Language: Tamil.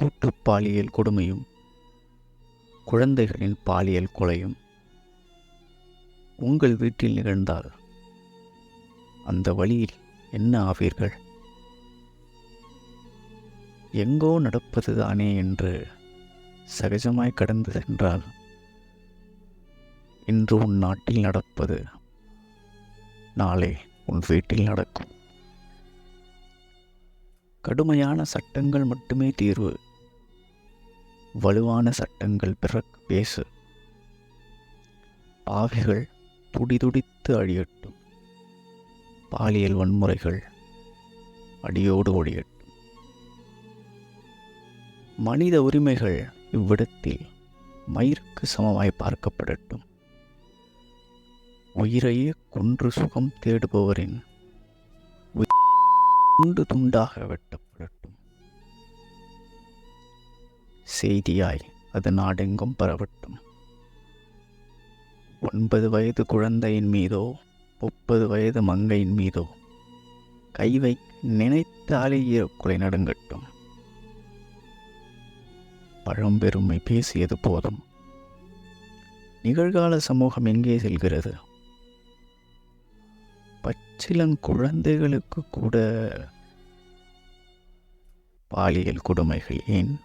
கூட்டு பாலியல் கொடுமையும் குழந்தைகளின் பாலியல் கொலையும் உங்கள் வீட்டில் நிகழ்ந்தால் அந்த வழியில் என்ன ஆவீர்கள்? எங்கோ நடப்பது தானே என்று சகஜமாய் கடந்து சென்றால் இன்று உன் நாட்டில் நடப்பது நாளை உன் வீட்டில் நடக்கும். கடுமையான சட்டங்கள் மட்டுமே தீர்வு வலுவான சட்டங்கள் பிறகு பேசு. பாவைகள் துடிதுடித்து அழியட்டும். பாலியல் வன்முறைகள் அடியோடு ஒழியட்டும். மனித உரிமைகள் இவ்விடத்தில் மயிருக்கு சமமாய் பார்க்கப்படட்டும். உயிரையே கொன்று சுகம் தேடுபவரின் துண்டு துண்டாக வெட்டப்படட்டும் செய்தியாய் அது நாடெங்கும் பரவட்டும். ஒன்பது வயது குழந்தையின் மீதோ முப்பது வயது மங்கையின் மீதோ கை வை நினைத்தாலே ஈரக்குலை நடுங்கட்டும். பழம்பெருமை பேசியது போதும். நிகழ்கால சமூகம் எங்கே செல்கிறது? பச்சிலங் குழந்தைகளுக்கு கூட பாலியல் கொடுமைகள் ஏன்?